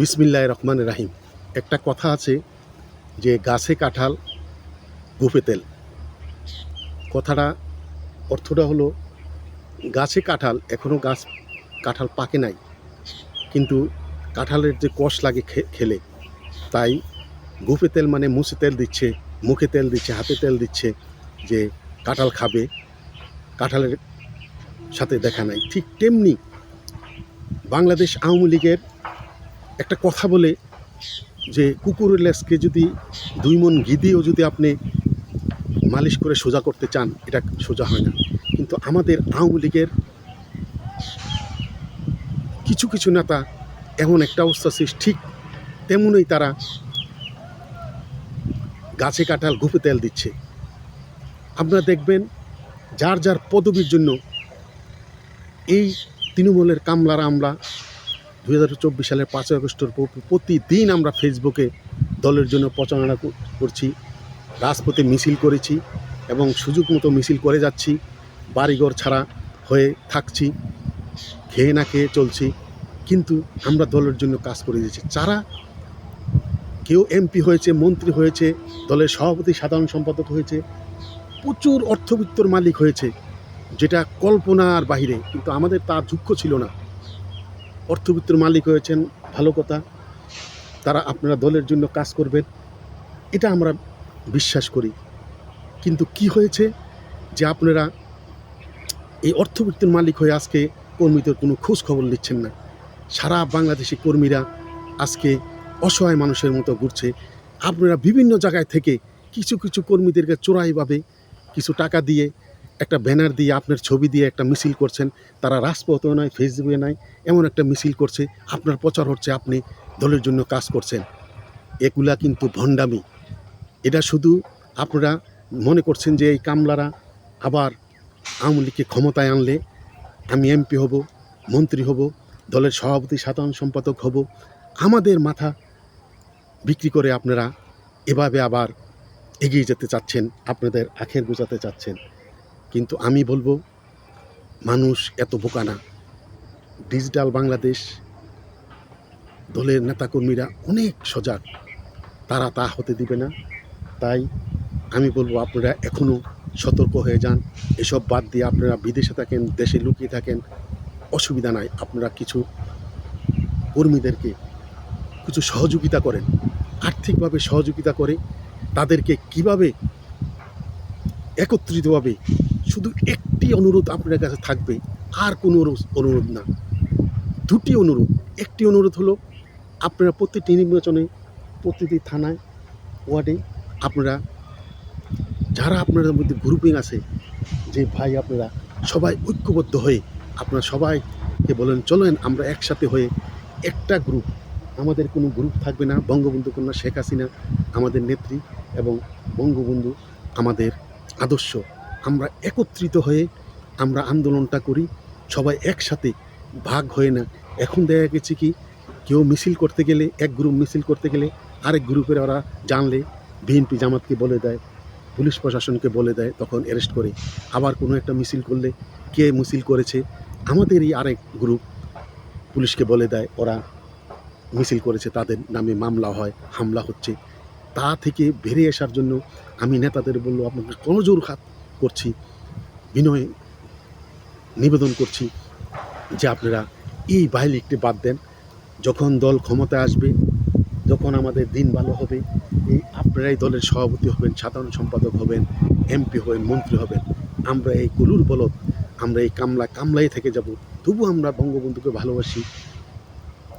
বিসমিল্লাহ রহমান রাহিম। একটা কথা আছে যে গাছে কাঁঠাল, গুফে তেল। কথাটা, অর্থটা হলো, গাছে কাঁঠাল এখনও গাছ কাঁঠাল পাকে নাই। কিন্তু কাঁঠালের যে কষ লাগে খেলে, তাই গুফে তেল মানে মুছে তেল দিচ্ছে, মুখে তেল দিচ্ছে, হাতে তেল দিচ্ছে যে কাঁঠাল খাবে, কাঁঠালের সাথে দেখা নাই। ঠিক তেমনি বাংলাদেশ আওয়ামী লীগের একটা কথা বলে যে কুকুরের লেজকে যদি দুই মন ঘি দিয়েও যদি আপনি মালিশ করে সোজা করতে চান, এটা সোজা হয় না। কিন্তু আমাদের আওয়ামী লীগের কিছু কিছু নেতা এমন একটা অবস্থা ঠিক তেমনই তারা গাছে কাঁঠাল গুপে তেল দিচ্ছে। আপনারা দেখবেন যার যার পদবীর জন্য এই তৃণমূলের কামলারা আমরা দুই হাজার চব্বিশ সালের পাঁচই আগস্টের পর- প্রতিদিন আমরা ফেসবুকে দলের জন্য প্রচারণা করছি, রাজপথে মিছিল করেছি এবং সুযোগ মতো মিছিল করে যাচ্ছি, বাড়িঘর ছাড়া হয়ে থাকছি, খেয়ে না খেয়ে চলছি, কিন্তু আমরা দলের জন্য কাজ করে দিয়েছি। যারা কেউ এমপি হয়েছে, মন্ত্রী হয়েছে, দলের সভাপতি, সাধারণ সম্পাদক হয়েছে, প্রচুর অর্থবিত্তর মালিক হয়েছে, যেটা কল্পনার বাহিরে কিন্তু আমাদের তার দুঃখ ছিল না। অর্থবিত্তর মালিক হয়েছেন, ভালো কথা। তারা আপনারা দলের জন্য কাজ করবেন, এটা আমরা বিশ্বাস করি। কিন্তু কি হয়েছে যে আপনারা এই অর্থবিত্তের মালিক হয়ে আজকে কর্মীদের কোনো খোঁজ খবর নিচ্ছেন না? সারা বাংলাদেশি কর্মীরা আজকে অসহায় মানুষের মতো ঘুরছে। আপনারা বিভিন্ন জায়গায় থেকে কিছু কিছু কর্মীদেরকে চোরাইভাবে কিছু টাকা দিয়ে একটা ব্যানার দিয়ে আপনার ছবি দিয়ে একটা মিছিল করছেন, তারা রাজপথেও নয়, ফেসবুকে নয়, এমন একটা মিছিল করছে, আপনার প্রচার হচ্ছে, আপনি দলের জন্য কাজ করছেন। এগুলা কিন্তু ভণ্ডামি। এটা শুধু আপনারা মনে করছেন যে এই কামলারা আবার আওয়ামী লীগকে ক্ষমতায় আনলে আমি এমপি হব, মন্ত্রী হব, দলের সভাপতি, সাধারণ সম্পাদক হব, আমাদের মাথা বিক্রি করে আপনারা এভাবে আবার এগিয়ে যেতে চাচ্ছেন, আপনাদের আখের গোজাতে চাচ্ছেন। কিন্তু আমি বলব, মানুষ এত বোকা না। ডিজিটাল বাংলাদেশ, দলের নেতাকর্মীরা অনেক সজাগ। তারা তা হতে দিবে না। তাই আমি বলব, আপনারা এখনও সতর্ক হয়ে যান। এসব বাদ দিয়ে আপনারা বিদেশে থাকেন, দেশে লুকিয়ে থাকেন, অসুবিধা নাই। আপনারা কিছু কর্মীদেরকে কিছু সহযোগিতা করেন। আর্থিকভাবে সহযোগিতা করে তাদেরকে কীভাবে একত্রিতভাবে শুধু একটি অনুরোধ আপনার কাছে থাকবে, আর কোনো অনুরোধ- না। দুটি অনুরোধ। একটি অনুরোধ হলো, আপনারা প্রতিটি নির্বাচনে, প্রতিটি থানায়, ওয়ার্ডে আপনারা, যারা আপনাদের মধ্যে গ্রুপিং আছে, যে ভাই আপনারা সবাই ঐক্যবদ্ধ হয়ে আপনারা সবাইকে বলেন, চলেন আমরা একসাথে হয়ে একটা গ্রুপ আমাদের কোনো গ্রুপ থাকবে না। বঙ্গবন্ধু কন্যা শেখ হাসিনা, আমাদের নেত্রী এবং বঙ্গবন্ধু আমাদের আদর্শ। আমরা একত্রিত হয়ে আমরা আন্দোলনটা করি, সবাই একসাথে ভাগ হয়ে না। এখন দেখা গেছে কি, কেউ মিছিল করতে গেলে, এক গ্রুপ মিছিল করতে গেলে আরেক গ্রুপের ওরা জানলে, বিএনপি জামাতকে বলে দেয়, পুলিশ প্রশাসনকে বলে দেয়, তখন অ্যারেস্ট করে। আবার কোনো একটা মিছিল করলে কে মিছিল করেছে, আমাদেরই আরেক গ্রুপ পুলিশকে বলে দেয়, ওরা মিছিল করেছে, তাদের নামে মামলা হয়, হামলা হচ্ছে। তা থেকে বেরিয়ে আসার জন্য আমি নেতাদের বলল আপনাকে কনজোর হাত করছি, বিনয় নিবেদন করছি যে আপনারা এই বাহিলিকটি বাদ দেন। যখন দল ক্ষমতায় আসবে যখন আমাদের দিন ভালো হবে। এই আপনারাই দলের সভাপতি হবেন, সাধারণ সম্পাদক হবেন, এমপি হবেন, মন্ত্রী হবেন। আমরা এই কলুর বলদ, আমরা এই কামলা কামলাই থেকে যাব। তবু আমরা বঙ্গবন্ধুকে ভালোবাসি।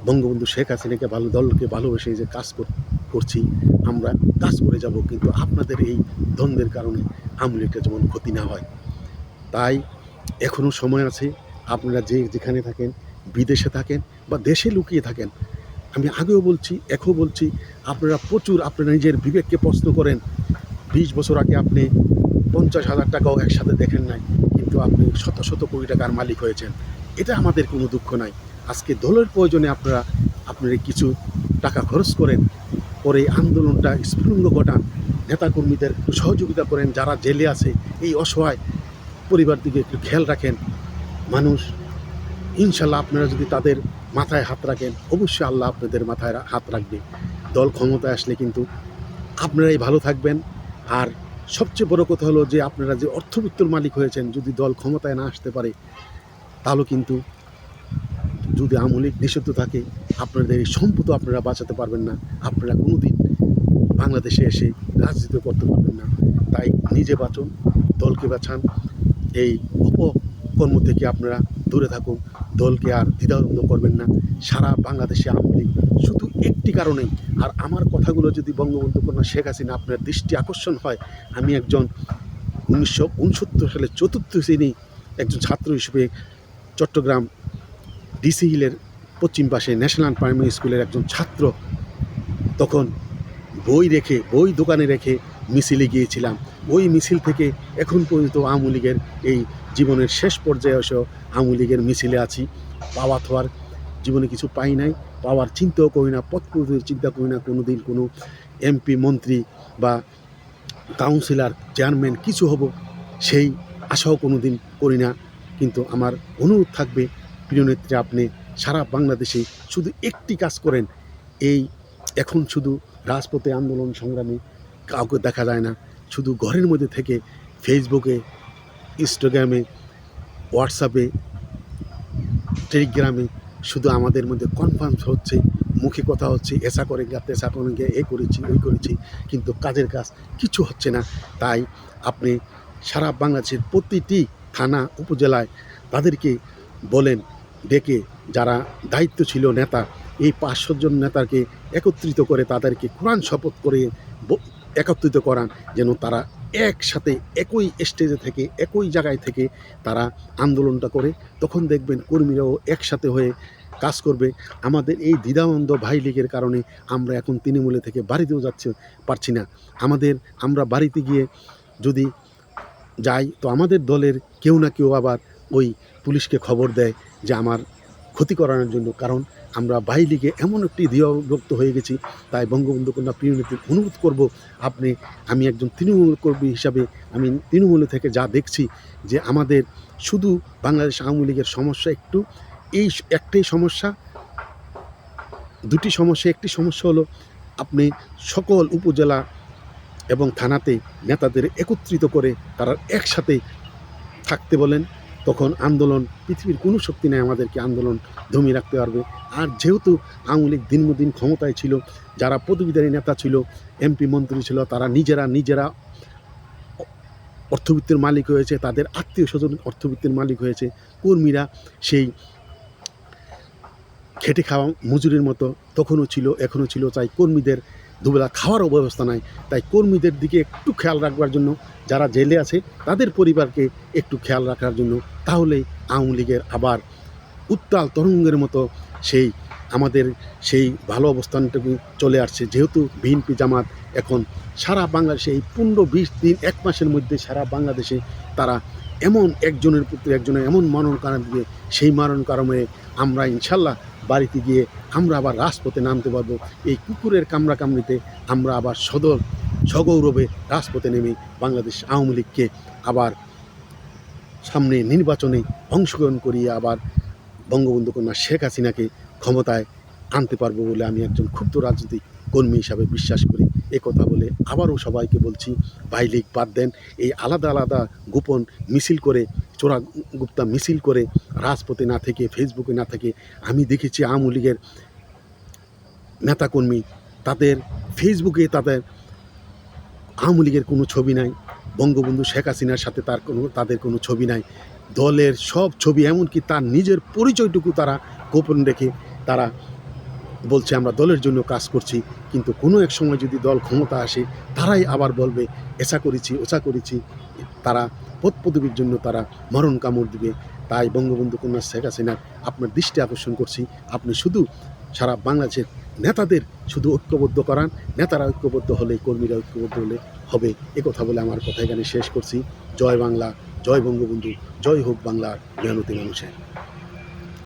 বঙ্গবন্ধু শেখ হাসিনাকে ভালো, দলকে ভালোবেসে যে কাজ কর- করছি, আমরা কাজ করে যাব, কিন্তু আপনাদের এই দ্বন্দ্বের কারণে আমলিটা যেমন ক্ষতি না হয়। তাই এখনও সময় আছে, আপনারা যে যেখানে থাকেন, বিদেশে থাকেন বা দেশে লুকিয়ে থাকেন, আমি আগেও বলছি, এখও বলছি, আপনারা প্রচুর, আপনারা নিজের বিবেককে প্রশ্ন করেন, বিশ বছর আগে আপনি পঞ্চাশ হাজার টাকাও একসাথে দেখেন নাই, কিন্তু আপনি শত শত কোটি টাকার মালিক হয়েছেন, এটা আমাদের কোনো দুঃখ নাই। আজকে দলের প্রয়োজনে আপনারা আপনারা কিছু টাকা খরচ করেন পরে এই আন্দোলনটা স্ফুলিঙ্গ ঘটান। নেতাকর্মীদের একটু সহযোগিতা করেন, যারা জেলে আছে, এই অসহায় পরিবার দিকে একটু খেয়াল রাখেন। মানুষ ইনশাল্লাহ আপনারা যদি তাদের মাথায় হাত রাখেন, অবশ্যই আল্লাহ আপনাদের মাথায় হাত রাখবে। দল ক্ষমতায় আসলে কিন্তু আপনারাই ভালো থাকবেন। আর সবচেয়ে বড় কথা হলো যে, আপনারা যে অর্থবিত্তর মালিক হয়েছেন, যদি দল ক্ষমতায় না আসতে পারে, তাহলে কিন্তু যদি আমলিক নিষিদ্ধ থাকে, আপনাদের এই সম্পদও আপনারা বাঁচাতে পারবেন না। আপনারা কোনোদিন বাংলাদেশে এসে রাজনীতি করতে পারবেন না। তাই নিজে বাঁচুন, দলকে বাঁচান। এই অপকর্ম থেকে আপনারা দূরে থাকুন। দলকে আর দ্বিধাদ্বন্দ্ব করবেন না। সারা বাংলাদেশে আওয়ামী লীগ শুধু একটি কারণেই। আর আমার কথাগুলো যদি বঙ্গবন্ধু কন্যা শেখ হাসিনা আপনার দৃষ্টি আকর্ষণ হয়, আমি একজন উনিশশো উনসত্তর সালে চতুর্থ শ্রেণি একজন ছাত্র হিসেবে চট্টগ্রাম ডিসি হিলের পশ্চিম পাশে ন্যাশনাল প্রাইমারি স্কুলের একজন ছাত্র তখন বই রেখে, বই দোকানে রেখে মিছিলে গিয়েছিলাম। ওই মিছিল থেকে এখন পর্যন্ত আওয়ামী লীগের এই জীবনের শেষ পর্যায়ে এসেও আওয়ামী লীগের মিছিলে আছি। পাওয়া থাওয়ার জীবনে কিছু পাই নাই, পাওয়ার চিন্তাও করি না, পথ চিন্তা করি না। কোনো দিন কোনো এমপি, মন্ত্রী বা কাউন্সিলর, চেয়ারম্যান, কিছু হব, সেই আশাও কোনো দিন করি না। কিন্তু আমার অনুরোধ থাকবে প্রিয় নেত্রী, আপনি সারা বাংলাদেশে শুধু একটি কাজ করেন, এই এখন শুধু রাজপথে আন্দোলন সংগ্রামে কাউকে দেখা যায় না, শুধু ঘরের মধ্যে থেকে ফেসবুকে ইনস্টাগ্রামে হোয়াটসঅ্যাপে টেলিগ্রামে শুধু আমাদের মধ্যে কনফার্ম হচ্ছে, মুখে কথা হচ্ছে, এসা করে গা তেসা করে গিয়ে, এ করেছি, ওই করেছি, কিন্তু কাজের কাজ কিছু হচ্ছে না। তাই আপনি সারা বাংলাদেশের প্রতিটি থানা, উপজেলায় তাদেরকে বলেন ডেকে যারা দায়িত্ব ছিল নেতা, এই পাঁচশো জন নেতাকে একত্রিত করে তাদেরকে কোরআন শপথ করে একত্রিত করান যেন তারা একসাথে একই স্টেজে থেকে, একই জায়গায় থেকে তারা আন্দোলনটা করে। তখন দেখবেন কর্মীরাও একসাথে হয়ে কাজ করবে। আমাদের এই দ্বিধাবন্ধ ভাই লীগের কারণে আমরা এখন তৃণমূলে থেকে বাড়িতেও যাচ্ছে, পারছি না। আমাদের, আমরা বাড়িতে গিয়ে যদি যাই, তো আমাদের দলের কেউ না কেউ আবার ওই পুলিশকে খবর দেয় যে আমার ক্ষতি করানোর জন্য, কারণ আমরা বাই লিগে এমন একটি বিভক্ত হয়ে গেছি, তাই বঙ্গবন্ধু কন্যা প্রিয় নেত্রীর অনুরোধ করব, আপনি, আমি একজন তৃণমূল কর্মী হিসাবে, আমি তৃণমূল থেকে যা দেখছি যে আমাদের শুধু বাংলাদেশ আওয়ামী লীগের সমস্যা একটু, এই একটাই সমস্যা, দুটি সমস্যা, একটি সমস্যা হলো আপনি সকল উপজেলা এবং থানাতে নেতাদের একত্রিত করে তারা একসাথে থাকতে বলেন তখন আন্দোলন, পৃথিবীর কোনো শক্তি নেই আমাদেরকে আন্দোলন দমিয়ে রাখতে পারবে। আর যেহেতু আওয়ামী লীগ দিনমদিন ক্ষমতায় ছিল, যারা পদবীধারী নেতা ছিল, এমপি মন্ত্রী ছিল, তারা নিজেরা নিজেরা অর্থবিত্তের মালিক হয়েছে, তাদের আত্মীয় স্বজন অর্থবিত্তের মালিক হয়েছে, কর্মীরা সেই খেটে খাওয়া মজুরির মতো তখনও ছিল, এখনও ছিল, তাই কর্মীদের দুবেলা খাওয়ারও ব্যবস্থা নাই। তাই কর্মীদের দিকে একটু খেয়াল রাখবার জন্য, যারা জেলে আছে, তাদের পরিবারকে একটু খেয়াল রাখার জন্য তাহলেই আওয়ামী লীগের আবার উত্তাল তরঙ্গের মতো সেই আমাদের সেই ভালো অবস্থানটুকু চলে আসছে। যেহেতু বিএনপি জামাত এখন সারা বাংলাদেশে এই পনেরো বিশ দিন, এক মাসের মধ্যে সারা বাংলাদেশে তারা এমন একজনের প্রতি একজনের এমন মারণ কারণ দিয়ে সেই মারণ কারণে আমরা ইনশাল্লাহ বাড়িতে গিয়ে আমরা আবার রাজপথে নামতে পারব। এই কুকুরের কামড়া কামড়িতে আমরা আবার সদর সগৌরবে রাজপথে নেমে বাংলাদেশ আওয়ামী লীগকে আবার সামনে নির্বাচনে অংশগ্রহণ করিয়ে আবার বঙ্গবন্ধু কন্যা শেখ হাসিনাকে ক্ষমতায় আনতে পারব বলে আমি একজন ক্ষুব্ধ রাজনৈতিক কর্মী হিসাবে বিশ্বাস করি। এ কথা বলে আবারও সবাইকে বলছি, ভাই লীগ বাদ দেন, এই আলাদা আলাদা গোপন মিছিল করে চোরা গুপ্তা মিছিল করে, রাজপথে না থেকে ফেসবুকে না থেকে, আমি দেখেছি আওয়ামী লীগের নেতাকর্মী, তাদের ফেসবুকে তাদের আওয়ামী লীগের কোনো ছবি নাই, বঙ্গবন্ধু শেখ হাসিনার সাথে তার কোনো, তাদের কোনো ছবি নাই, দলের সব ছবি, এমনকি তার নিজের পরিচয়টুকু তারা গোপন রেখে তারা বলছে, আমরা দলের জন্য কাজ করছি, কিন্তু কোনো এক সময় যদি দল ক্ষমতা আসে, তারাই আবার বলবে, এসা করেছি, ওসা করেছি। তারা পদ পদবীর জন্য তারা মরণ কামড় দিবে। তাই বঙ্গবন্ধু কন্যা শেখ হাসিনার আপনার দৃষ্টি আকর্ষণ করছি। আপনি শুধু সারা বাংলাদেশের নেতাদের শুধু ঐক্যবদ্ধ করান। নেতারা ঐক্যবদ্ধ হলে, কর্মীরা ঐক্যবদ্ধ হলে হবে। কথা বলে আমার কথা এখানে শেষ করছি। জয় বাংলা, জয় বঙ্গবন্ধু, জয় হোক বাংলার মেহনতি মানুষের।